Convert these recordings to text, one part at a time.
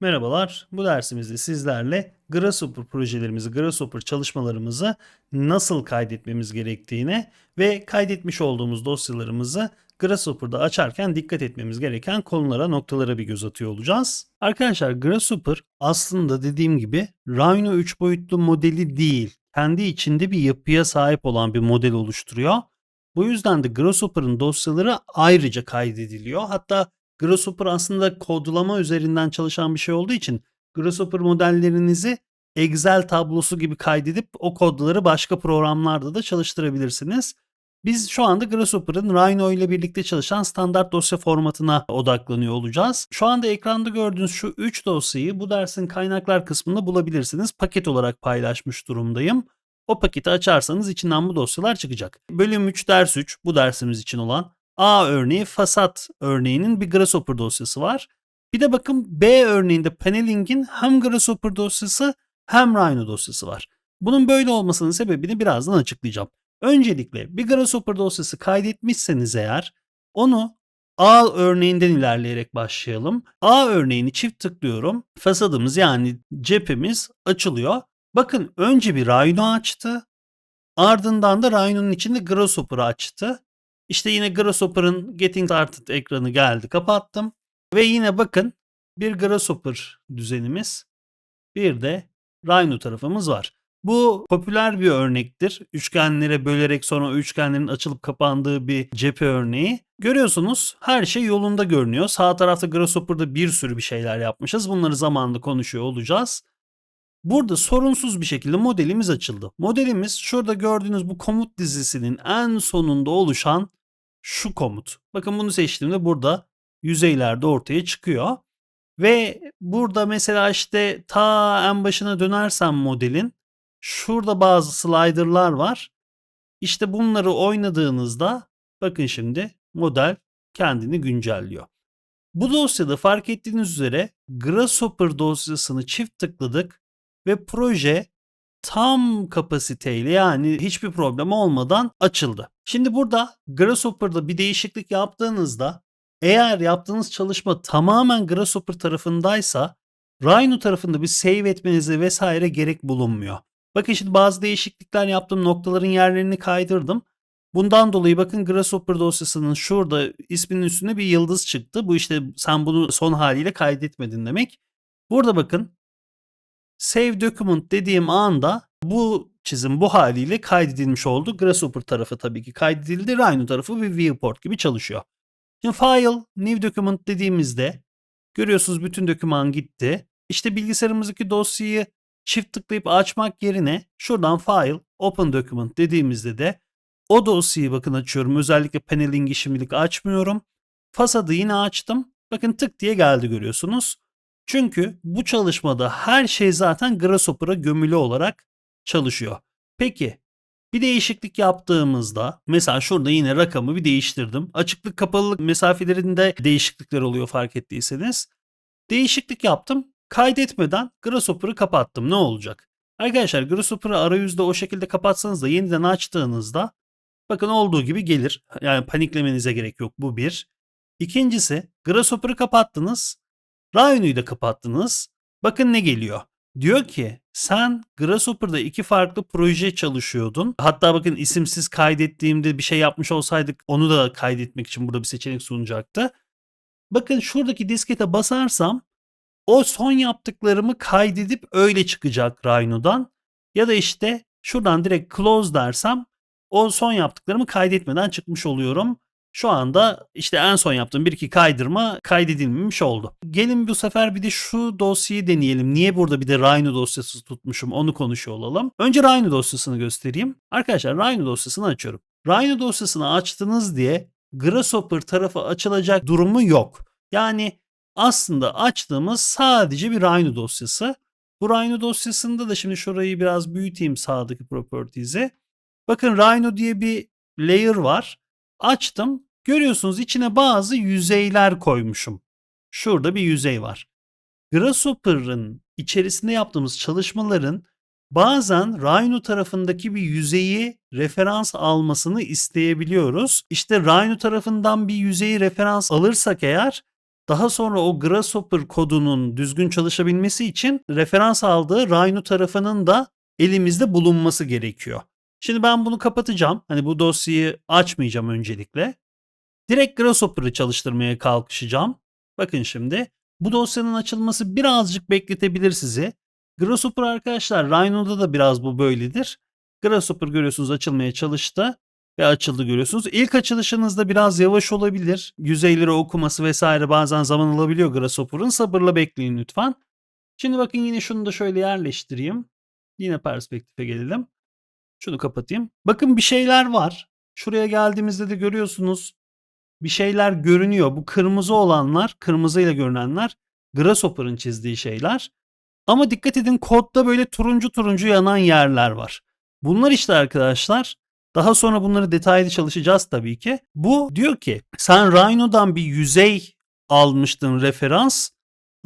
Merhabalar. Bu dersimizde sizlerle Grasshopper projelerimizi, Grasshopper çalışmalarımızı nasıl kaydetmemiz gerektiğine ve kaydetmiş olduğumuz dosyalarımızı Grasshopper'da açarken dikkat etmemiz gereken konulara, noktalara bir göz atıyor olacağız. Arkadaşlar Grasshopper aslında dediğim gibi Rhino 3 boyutlu modeli değil. Kendi içinde bir yapıya sahip olan bir model oluşturuyor. Bu yüzden de Grasshopper'ın dosyaları ayrıca kaydediliyor. Hatta Grasshopper aslında kodlama üzerinden çalışan bir şey olduğu için Grasshopper modellerinizi Excel tablosu gibi kaydedip o kodları başka programlarda da çalıştırabilirsiniz. Biz şu anda Grasshopper'ın Rhino ile birlikte çalışan standart dosya formatına odaklanıyor olacağız. Şu anda ekranda gördüğünüz şu 3 dosyayı bu dersin kaynaklar kısmında bulabilirsiniz. Paket olarak paylaşmış durumdayım. O paketi açarsanız içinden bu dosyalar çıkacak. Bölüm 3 ders 3 bu dersimiz için olan A örneği fasat örneğinin bir Grasshopper dosyası var. Bir de bakın B örneğinde paneling'in hem Grasshopper dosyası hem Rhino dosyası var. Bunun böyle olmasının sebebini birazdan açıklayacağım. Öncelikle bir Grasshopper dosyası kaydetmişseniz eğer onu A örneğinden ilerleyerek başlayalım. A örneğini çift tıklıyorum. Fasadımız yani cephemiz açılıyor. Bakın önce bir Rhino açtı. Ardından da Rhino'nun içinde Grasshopper açtı. İşte yine Grasshopper'ın Getting Started ekranı geldi. Kapattım. Ve yine bakın bir Grasshopper düzenimiz. Bir de Rhino tarafımız var. Bu popüler bir örnektir. Üçgenlere bölerek sonra üçgenlerin açılıp kapandığı bir cephe örneği. Görüyorsunuz her şey yolunda görünüyor. Sağ tarafta Grasshopper'da bir sürü bir şeyler yapmışız. Bunları zamanında konuşuyor olacağız. Burada sorunsuz bir şekilde modelimiz açıldı. Modelimiz şurada gördüğünüz bu komut dizisinin en sonunda oluşan şu komut. Bakın bunu seçtiğimde burada yüzeylerde ortaya çıkıyor. Ve burada mesela işte ta en başına dönersem modelin şurada bazı slider'lar var. İşte bunları oynadığınızda bakın şimdi model kendini güncelliyor. Bu dosyada fark ettiğiniz üzere Grasshopper dosyasını çift tıkladık ve proje tam kapasiteyle yani hiçbir problem olmadan açıldı. Şimdi burada Grasshopper'da bir değişiklik yaptığınızda eğer yaptığınız çalışma tamamen Grasshopper tarafındaysa Rhino tarafında bir save etmenize vesaire gerek bulunmuyor. Bakın şimdi bazı değişiklikler yaptım. Noktaların yerlerini kaydırdım. Bundan dolayı bakın Grasshopper dosyasının şurada isminin üstünde bir yıldız çıktı. Bu işte sen bunu son haliyle kaydetmedin demek. Burada bakın Save Document dediğim anda bu çizim bu haliyle kaydedilmiş oldu. Grasshopper tarafı tabii ki kaydedildi. Rhino tarafı bir viewport gibi çalışıyor. Şimdi File, New Document dediğimizde görüyorsunuz bütün doküman gitti. İşte bilgisayarımızdaki dosyayı çift tıklayıp açmak yerine şuradan File, Open Document dediğimizde de o dosyayı bakın açıyorum. Özellikle paneling'i şimdilik açmıyorum. Fasadı yine açtım. Bakın tık diye geldi görüyorsunuz. Çünkü bu çalışmada her şey zaten Grasshopper'a gömülü olarak çalışıyor. Peki bir değişiklik yaptığımızda mesela şurada yine rakamı bir değiştirdim. Açıklık kapalılık mesafelerinde değişiklikler oluyor fark ettiyseniz. Değişiklik yaptım. Kaydetmeden Grasshopper'ı kapattım. Ne olacak? Arkadaşlar Grasshopper'ı arayüzde o şekilde kapatsanız da yeniden açtığınızda bakın olduğu gibi gelir. Yani paniklemenize gerek yok. Bu bir. İkincisi Grasshopper'ı kapattınız. Rhino'yu da kapattınız. Bakın ne geliyor. Diyor ki sen Grasshopper'da iki farklı proje çalışıyordun. Hatta bakın isimsiz kaydettiğimde bir şey yapmış olsaydık onu da kaydetmek için burada bir seçenek sunacaktı. Bakın şuradaki diskete basarsam o son yaptıklarımı kaydedip öyle çıkacak Rhino'dan. Ya da işte şuradan direkt close dersem o son yaptıklarımı kaydetmeden çıkmış oluyorum. Şu anda işte en son yaptığım bir iki kaydırma kaydedilmemiş oldu. Gelin bu sefer bir de şu dosyayı deneyelim. Niye burada bir de Rhino dosyası tutmuşum onu konuşuyor olalım. Önce Rhino dosyasını göstereyim. Arkadaşlar Rhino dosyasını açıyorum. Rhino dosyasını açtınız diye Grasshopper tarafı açılacak durumu yok. Yani aslında açtığımız sadece bir Rhino dosyası. Bu Rhino dosyasında da şimdi şurayı biraz büyüteyim sağdaki properties'i. Bakın Rhino diye bir layer var. Açtım. Görüyorsunuz içine bazı yüzeyler koymuşum. Şurada bir yüzey var. Grasshopper'ın içerisinde yaptığımız çalışmaların bazen Rhino tarafındaki bir yüzeyi referans almasını isteyebiliyoruz. İşte Rhino tarafından bir yüzeyi referans alırsak eğer daha sonra o Grasshopper kodunun düzgün çalışabilmesi için referans aldığı Rhino tarafının da elimizde bulunması gerekiyor. Şimdi ben bunu kapatacağım. Hani bu dosyayı açmayacağım öncelikle. Direkt Grasshopper'ı çalıştırmaya kalkışacağım. Bakın şimdi bu dosyanın açılması birazcık bekletebilir sizi. Grasshopper arkadaşlar Rhino'da da biraz bu böyledir. Grasshopper görüyorsunuz açılmaya çalıştı ve açıldı görüyorsunuz. İlk açılışınızda biraz yavaş olabilir. Yüzeyleri okuması vesaire bazen zaman alabiliyor Grasshopper'ın. Sabırla bekleyin lütfen. Şimdi bakın yine şunu da şöyle yerleştireyim. Yine perspektife gelelim. Şunu kapatayım. Bakın bir şeyler var. Şuraya geldiğimizde de görüyorsunuz. Bir şeyler görünüyor. Bu kırmızı olanlar, kırmızıyla görünenler Grasshopper'ın çizdiği şeyler. Ama dikkat edin kodda böyle turuncu turuncu yanan yerler var. Bunlar işte arkadaşlar daha sonra bunları detaylı çalışacağız tabii ki. Bu diyor ki sen Rhino'dan bir yüzey almıştın referans.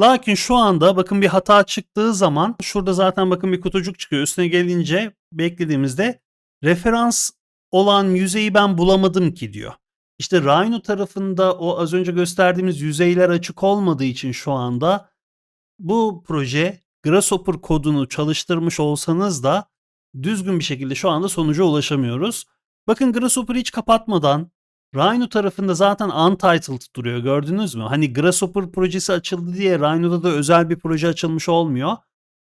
Lakin şu anda bakın bir hata çıktığı zaman şurada zaten bakın bir kutucuk çıkıyor. Üstüne gelince beklediğimizde referans olan yüzeyi ben bulamadım ki diyor. İşte Rhino tarafında o az önce gösterdiğimiz yüzeyler açık olmadığı için şu anda bu proje Grasshopper kodunu çalıştırmış olsanız da düzgün bir şekilde şu anda sonuca ulaşamıyoruz. Bakın Grasshopper'ı hiç kapatmadan Rhino tarafında zaten untitled duruyor gördünüz mü? Hani Grasshopper projesi açıldı diye Rhino'da da özel bir proje açılmış olmuyor.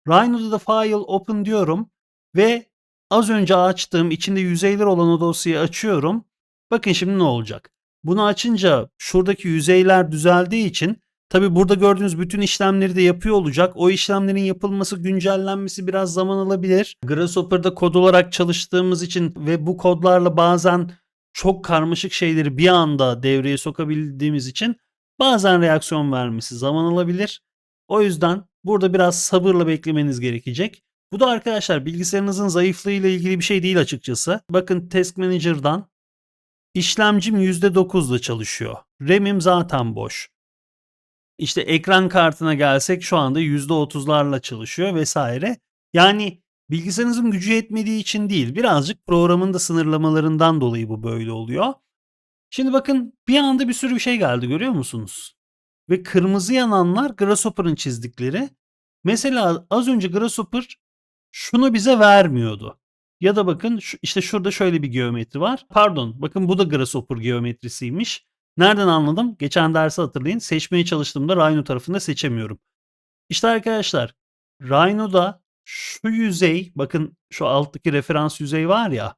Rhino'da da file open diyorum ve az önce açtığım içinde yüzeyler olan o dosyayı açıyorum. Bakın şimdi ne olacak? Bunu açınca şuradaki yüzeyler düzeldiği için tabi burada gördüğünüz bütün işlemleri de yapıyor olacak. O işlemlerin yapılması, güncellenmesi biraz zaman alabilir. Grasshopper'da kod olarak çalıştığımız için ve bu kodlarla bazen çok karmaşık şeyleri bir anda devreye sokabildiğimiz için bazen reaksiyon vermesi zaman alabilir. O yüzden burada biraz sabırla beklemeniz gerekecek. Bu da arkadaşlar bilgisayarınızın zayıflığı ile ilgili bir şey değil açıkçası. Bakın Task Manager'dan işlemcim %9'da çalışıyor. RAM'im zaten boş. İşte ekran kartına gelsek şu anda %30'larla çalışıyor vesaire. Yani bilgisayarınızın gücü yetmediği için değil birazcık programın da sınırlamalarından dolayı bu böyle oluyor. Şimdi bakın bir anda bir sürü bir şey geldi görüyor musunuz? Ve kırmızı yananlar Grasshopper'ın çizdikleri. Mesela az önce Grasshopper şunu bize vermiyordu. Ya da bakın işte şurada şöyle bir geometri var. Pardon bakın bu da Grasshopper geometrisiymiş. Nereden anladım? Geçen dersi hatırlayın. Seçmeye çalıştığımda Rhino tarafında seçemiyorum. İşte arkadaşlar Rhino'da şu yüzey bakın şu alttaki referans yüzey var ya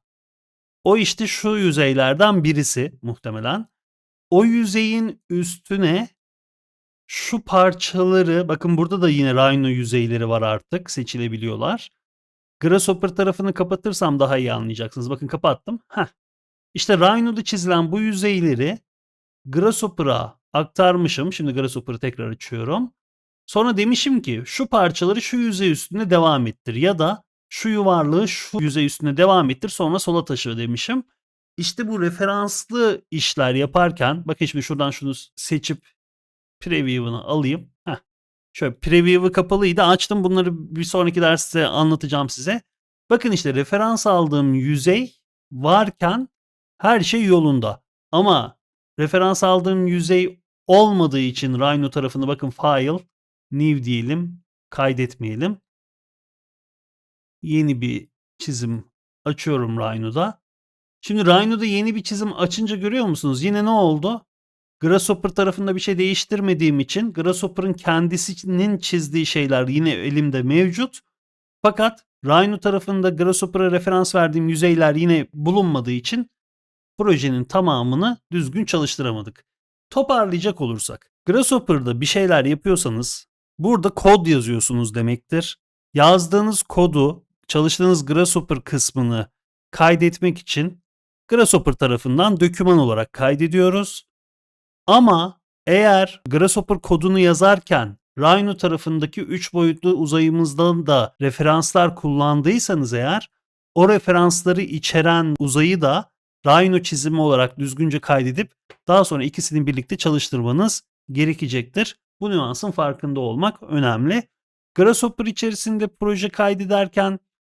o işte şu yüzeylerden birisi muhtemelen. O yüzeyin üstüne şu parçaları bakın burada da yine Rhino yüzeyleri var artık seçilebiliyorlar. Grasshopper tarafını kapatırsam daha iyi anlayacaksınız. Bakın kapattım. Heh. İşte Rhino'da çizilen bu yüzeyleri Grasshopper'a aktarmışım. Şimdi Grasshopper'ı tekrar açıyorum. Sonra demişim ki şu parçaları şu yüzey üstünde devam ettir ya da şu yuvarlığı şu yüzey üstünde devam ettir sonra sola taşı demişim. İşte bu referanslı işler yaparken bakın şimdi şuradan şunu seçip preview'ını alayım. Heh. Şöyle preview'ı kapalıydı açtım bunları bir sonraki derste anlatacağım size. Bakın işte referans aldığım yüzey varken her şey yolunda. Ama referans aldığım yüzey olmadığı için Rhino tarafını bakın file new diyelim kaydetmeyelim. Yeni bir çizim açıyorum Rhino'da. Şimdi Rhino'da yeni bir çizim açınca görüyor musunuz? Yine ne oldu? Grasshopper tarafında bir şey değiştirmediğim için Grasshopper'ın kendisinin çizdiği şeyler yine elimde mevcut. Fakat Rhino tarafında Grasshopper'a referans verdiğim yüzeyler yine bulunmadığı için projenin tamamını düzgün çalıştıramadık. Toparlayacak olursak, Grasshopper'da bir şeyler yapıyorsanız burada kod yazıyorsunuz demektir. Yazdığınız kodu, çalıştığınız Grasshopper kısmını kaydetmek için Grasshopper tarafından doküman olarak kaydediyoruz. Ama eğer Grasshopper kodunu yazarken Rhino tarafındaki 3 boyutlu uzayımızdan da referanslar kullandıysanız eğer o referansları içeren uzayı da Rhino çizimi olarak düzgünce kaydedip daha sonra ikisini birlikte çalıştırmanız gerekecektir. Bu nüansın farkında olmak önemli. Grasshopper içerisinde proje kaydederken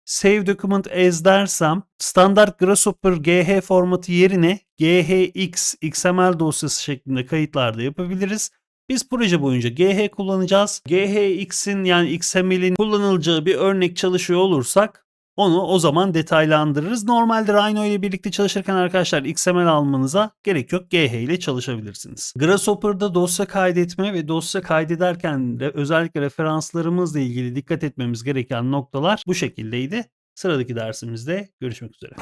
Save Document As dersem standart Grasshopper GH formatı yerine GHX XML dosyası şeklinde kayıtlarda yapabiliriz. Biz proje boyunca GH kullanacağız. GHX'in yani XML'in kullanılacağı bir örnek çalışıyor olursak onu o zaman detaylandırırız. Normalde Rhino ile birlikte çalışırken arkadaşlar XML almanıza gerek yok. GH ile çalışabilirsiniz. Grasshopper'da dosya kaydetme ve dosya kaydederken de özellikle referanslarımızla ilgili dikkat etmemiz gereken noktalar bu şekildeydi. Sıradaki dersimizde görüşmek üzere.